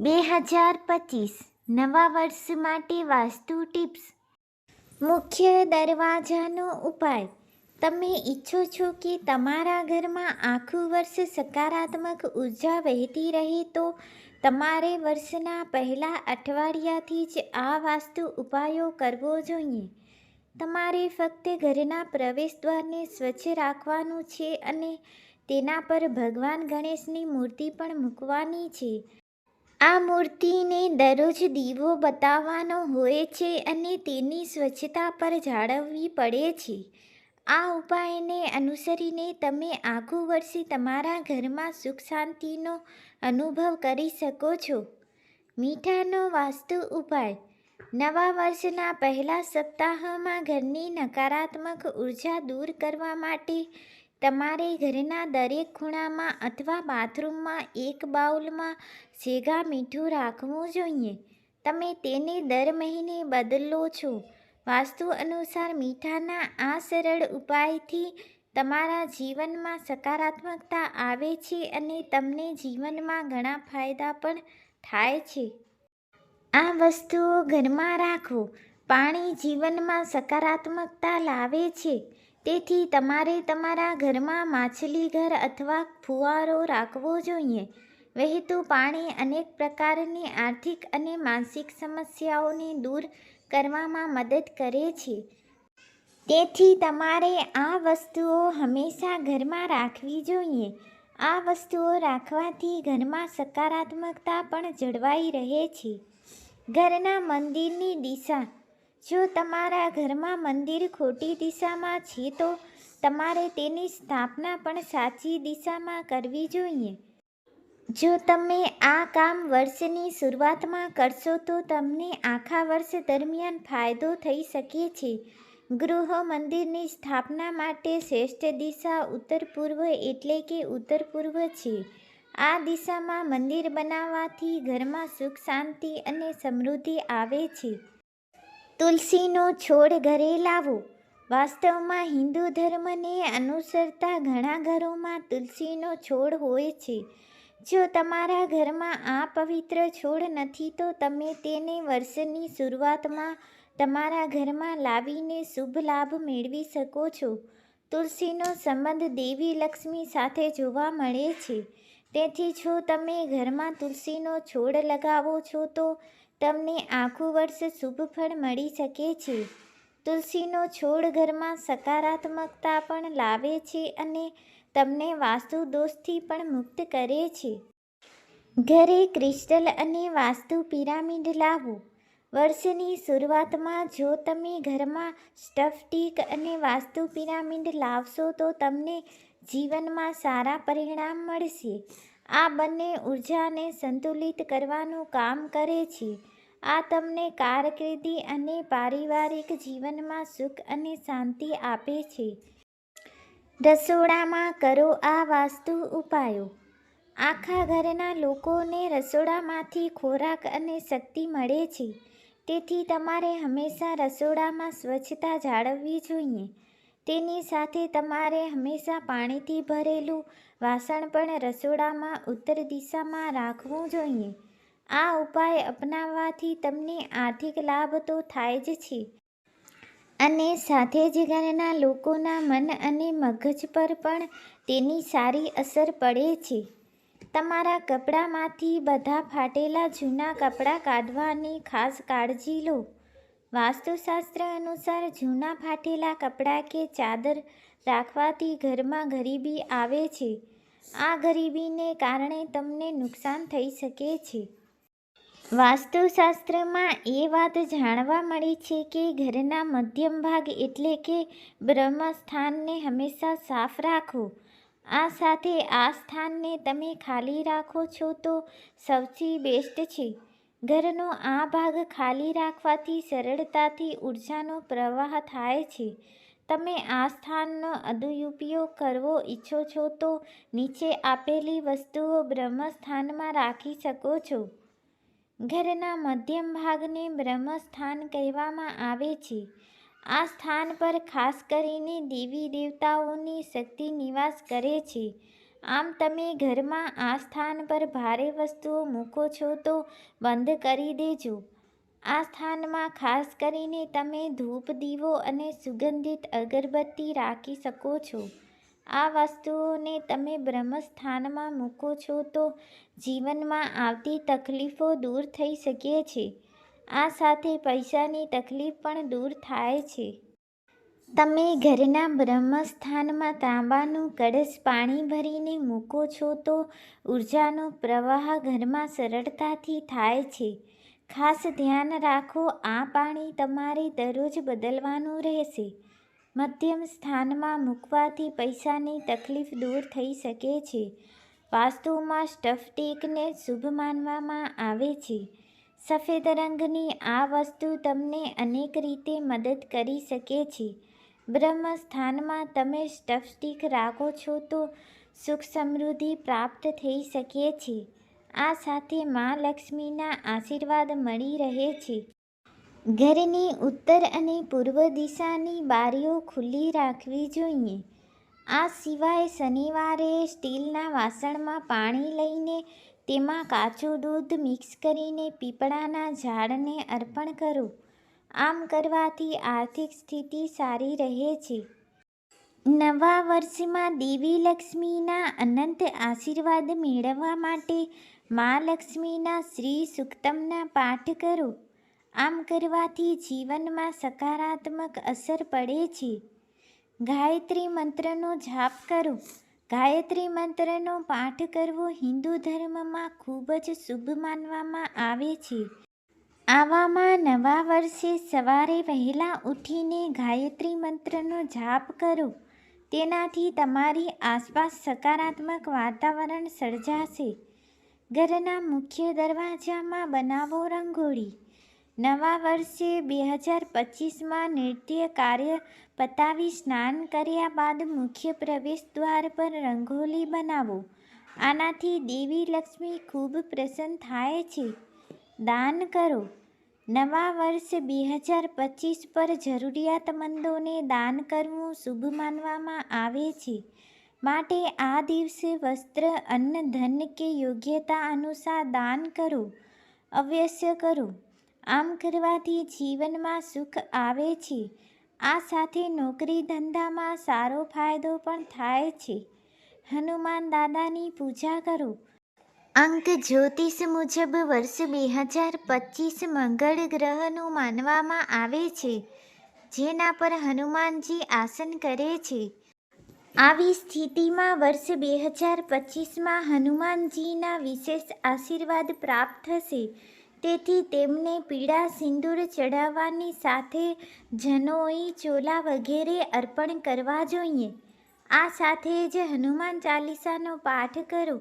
બે હજાર પચીસ. નવા વર્ષ માટે વાસ્તુ ટિપ્સ. મુખ્ય દરવાજાનો ઉપાય. તમે ઈચ્છો છો કે તમારા ઘરમાં આખું વર્ષ સકારાત્મક ઊર્જા વહેતી રહે તો તમારે વર્ષના પહેલા અઠવાડિયાથી જ આ વાસ્તુ ઉપાયો કરવો જોઈએ. તમારે ફક્ત ઘરના પ્રવેશદ્વારને સ્વચ્છ રાખવાનું છે અને તેના પર ભગવાન ગણેશની મૂર્તિ પણ મૂકવાની છે. આ મૂર્તિને દરરોજ દીવો બતાવવાનો હોય છે અને તેની સ્વચ્છતા પર જાળવવી પડે છે. આ ઉપાયને અનુસરીને તમે આખું વર્ષે તમારા ઘરમાં સુખ શાંતિનો અનુભવ કરી શકો છો. મીઠાનો વાસ્તુ ઉપાય. નવા વર્ષના પહેલા સપ્તાહમાં ઘરની નકારાત્મક ઊર્જા દૂર કરવા માટે તમારે ઘરના દરેક ખૂણામાં અથવા બાથરૂમમાં એક બાઉલમાં શેગા મીઠું રાખવું જોઈએ. તમે તેને દર મહિને બદલો છો. વાસ્તુ અનુસાર મીઠાના આ સરળ ઉપાયથી તમારા જીવનમાં સકારાત્મકતા આવે છે અને તમને જીવનમાં ઘણા ફાયદા પણ થાય છે. આ વસ્તુઓ ઘરમાં રાખો. પાણી જીવનમાં સકારાત્મકતા લાવે છે. તેથી તમારે તમારા ઘરમાં માછલી ઘર અથવા ફુવારો રાખવો જોઈએ. વહેતું પાણી અનેક પ્રકારની આર્થિક અને માનસિક સમસ્યાઓને દૂર કરવામાં મદદ કરે છે. તેથી તમારે આ વસ્તુઓ હંમેશા ઘરમાં રાખવી જોઈએ. આ વસ્તુઓ રાખવાથી ઘરમાં સકારાત્મકતા પણ જળવાઈ રહે છે. ઘરના મંદિરની દિશા જો તમારા ઘરમાં મંદિર ખોટી દિશામાં છે, તો તમારે તેની સ્થાપના પણ સાચી દિશામાં કરવી જોઈએ. જો તમે આ કામ વર્ષની શરૂઆતમાં કરશો, તો તમને આખા વર્ષ દરમિયાન ફાયદો થઈ શકે છે. ગૃહ મંદિરની સ્થાપના માટે શ્રેષ્ઠ દિશા ઉત્તર પૂર્વ એટલે કે ઉત્તર પૂર્વ છે. આ દિશામાં મંદિર બનાવવાથી ઘરમાં સુખ, શાંતિ અને સમૃદ્ધિ આવે છે. તુલસીનો છોડ ઘરે લાવો. વાસ્તવમાં હિન્દુ ધર્મને અનુસરતા ઘણા ઘરોમાં તુલસીનો છોડ હોય છે. જો તમારા ઘરમાં આ પવિત્ર છોડ નથી, તો તમે તેને વર્ષની શરૂઆતમાં તમારા ઘરમાં લાવીને શુભ લાભ મેળવી શકો છો. તુલસીનો સંબંધ દેવી લક્ષ્મી સાથે જોવા મળે છે. તેથી જો તમે ઘરમાં તુલસીનો છોડ લગાવો છો, તો તમને આખું વર્ષ શુભ ફળ મળી શકે છે. તુલસીનો છોડ ઘરમાં સકારાત્મકતા પણ લાવે છે અને તમને વાસ્તુ દોષથી પણ મુક્ત કરે છે. ઘરે ક્રિસ્ટલ અને વાસ્તુ પિરામિડ લાવો. વર્ષની શરૂઆતમાં જો તમે ઘરમાં સ્ટફ ટીક અને વાસ્તુ પિરામિડ લાવશો તો તમને જીવનમાં સારા પરિણામ મળશે. આ બંને ઉર્જાને સંતુલિત કરવાનું કામ કરે છે. આ તમને કારકિર્દી અને પારિવારિક જીવનમાં સુખ અને શાંતિ આપે છે. રસોડામાં કરો આ વાસ્તુ ઉપાયો. આખા ઘરના લોકોને રસોડામાંથી ખોરાક અને શક્તિ મળે છે. તેથી તમારે હંમેશા રસોડામાં સ્વચ્છતા જાળવવી જોઈએ. તેની સાથે તમારે હંમેશા પાણીથી ભરેલું વાસણ પણ રસોડામાં ઉત્તર દિશામાં રાખવું જોઈએ. આ ઉપાય અપનાવવાથી તમને આર્થિક લાભ તો થાય જ છે. અને સાથે જ ઘરના લોકોના મન અને મગજ પર પણ તેની સારી અસર પડે છે. તમારા કપડામાંથી બધા ફાટેલા જૂના કપડાં કાઢવાની ખાસ કાળજી લો. વાસ્તુશાસ્ત્ર અનુસાર જૂના ફાટેલા કપડાં કે ચાદર રાખવાથી ઘરમાં ગરીબી આવે છે. આ ગરીબીને કારણે તમને નુકસાન થઈ શકે છે. વાસ્તુશાસ્ત્રમાં એ વાત જાણવા મળી છે કે ઘરના મધ્યમ ભાગ એટલે કે બ્રહ્મસ્થાનને હંમેશા સાફ રાખો. આ સાથે આ સ્થાનને તમે ખાલી રાખો છો તો સૌથી બેસ્ટ છે. ઘરનો આ ભાગ ખાલી રાખવાથી, સરળતાથી ઉર્જાનો પ્રવાહ થાય છે. તમે આ સ્થાનનો અદુપયોગ કરવો ઈચ્છો છો તો નીચે આપેલી વસ્તુઓ બ્રહ્મસ્થાનમાં રાખી શકો છો. ઘરના મધ્યમ ભાગને બ્રહ્મસ્થાન કહેવામાં આવે છે. આ સ્થાન પર ખાસ કરીને દેવી દેવતાઓની શક્તિ નિવાસ કરે છે. આમ તમે ઘરમાં આ સ્થાન પર ભારે વસ્તુઓ મૂકો છો તો બંધ કરી દેજો. આ સ્થાનમાં ખાસ કરીને તમે ધૂપ, દીવો અને સુગંધિત અગરબત્તી રાખી શકો છો. આ વસ્તુઓને તમે બ્રહ્મસ્થાનમાં મૂકો છો તો જીવનમાં આવતી તકલીફો દૂર થઈ શકે છે. આ સાથે પૈસાની તકલીફ પણ દૂર થાય છે. તમે ઘરના બ્રહ્મસ્થાનમાં તાંબાનું કળશ પાણી ભરીને મૂકો છો તો ઉર્જાનો પ્રવાહ ઘરમાં સરળતાથી થાય છે. ખાસ ધ્યાન રાખો, આ પાણી તમારે દરરોજ બદલવાનું રહેશે. મધ્યમ સ્થાનમાં મૂકવાથી પૈસાની તકલીફ દૂર થઈ શકે છે. વાસ્તુમાં સ્ટફટેકને શુભ માનવામાં આવે છે. સફેદ રંગની આ વસ્તુ તમને અનેક રીતે મદદ કરી શકે છે. બ્રહ્મ સ્થાનમાં તમે સ્ટફસ્ટિક રાખો છો તો સુખ સમૃદ્ધિ પ્રાપ્ત થઈ શકે છે. આ સાથે મા લક્ષ્મીના આશીર્વાદ મળી રહે છે. ઘરની ઉત્તર અને પૂર્વ દિશાની બારીઓ ખુલ્લી રાખવી જોઈએ. આ સિવાય શનિવારે સ્ટીલના વાસણમાં પાણી લઈને તેમાં કાચું દૂધ મિક્સ કરીને પીપળાના ઝાડને અર્પણ કરો. આમ કરવાથી આર્થિક સ્થિતિ સારી રહે છે. નવા વર્ષમાં દેવી લક્ષ્મીના અનંત આશીર્વાદ મેળવવા માટે મા લક્ષ્મીના શ્રી સુક્તમના પાઠ કરો. આમ કરવાથી જીવનમાં સકારાત્મક અસર પડે છે. ગાયત્રી મંત્રનો જાપ કરો. ગાયત્રી મંત્રનો પાઠ કરવો હિન્દુ ધર્મમાં ખૂબ જ શુભ માનવામાં આવે છે. આવામાં નવા વર્ષે સવારે વહેલા ઉઠીને ગાયત્રી મંત્રનો જાપ કરો. તેનાથી તમારી આસપાસ સકારાત્મક વાતાવરણ સર્જાશે. ઘરના મુખ્ય દરવાજામાં બનાવો રંગોળી. નવા વર્ષે બે હજાર પચીસમાં નૃત્ય કાર્ય પતાવી સ્નાન કર્યા બાદ મુખ્ય પ્રવેશ દ્વાર પર રંગોલી બનાવો. આનાથી દેવી લક્ષ્મી ખૂબ પ્રસન્ન થાય છે. દાન કરો. નવા વર્ષ બે હજાર પચીસ પર જરૂરિયાતમંદોને દાન કરવું શુભ માનવામાં આવે છે. માટે આ દિવસે વસ્ત્ર, અન્ન, ધન કે યોગ્યતા અનુસાર દાન કરો. અવશ્ય કરો. આમ કરવાથી જીવનમાં સુખ આવે છે. આ સાથે નોકરી ધંધામાં સારો ફાયદો પણ થાય છે. હનુમાન દાદાની પૂજા કરો. અંક જ્યોતિષ મુજબ વર્ષ બે હજાર પચીસ મંગળ ગ્રહનું માનવામાં આવે છે, જેના પર હનુમાનજી આસન કરે છે. આવી સ્થિતિમાં વર્ષ બે હજાર પચીસમાં હનુમાનજીના વિશેષ આશીર્વાદ પ્રાપ્ત થશે. તેથી તેમને પીળા સિંદૂર ચડાવવાની સાથે જનોઈ, ચોલા વગેરે અર્પણ કરવા જોઈએ. આ સાથે જ હનુમાન ચાલીસાનો પાઠ કરો.